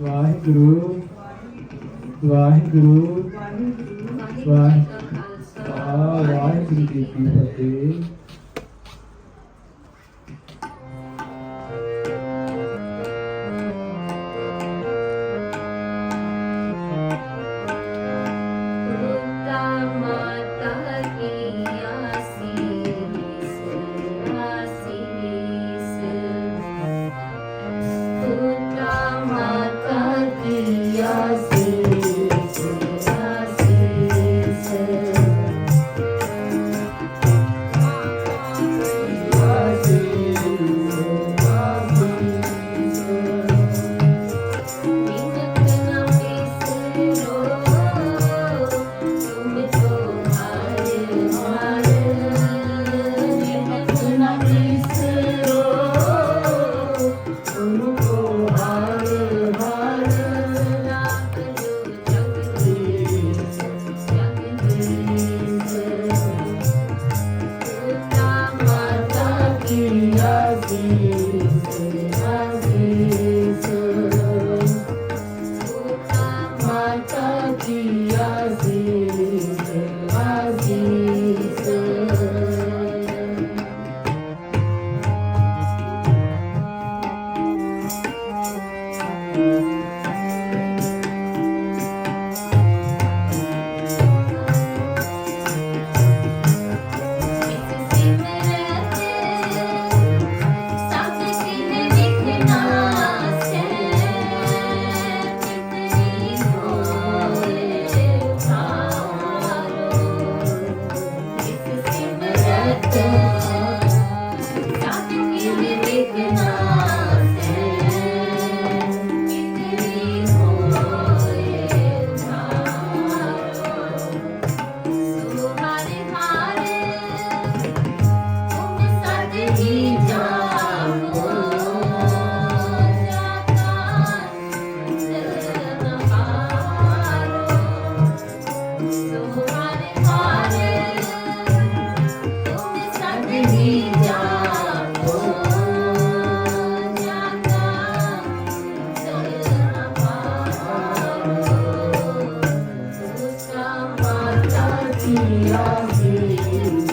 Waheguru Waheguru Waheguru Waheguru ji Ki Fateh. see. Thank you.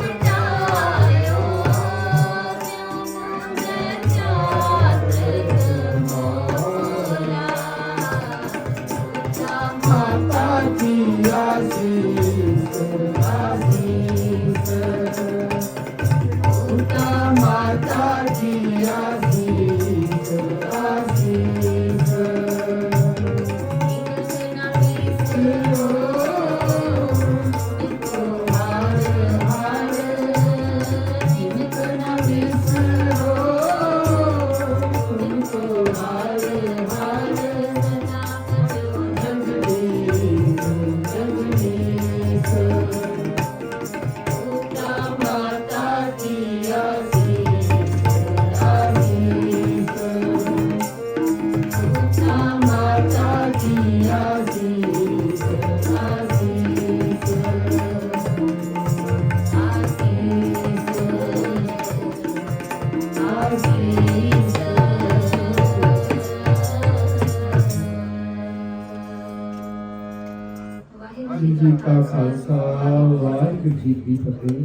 I've ਜੀ ਜੀ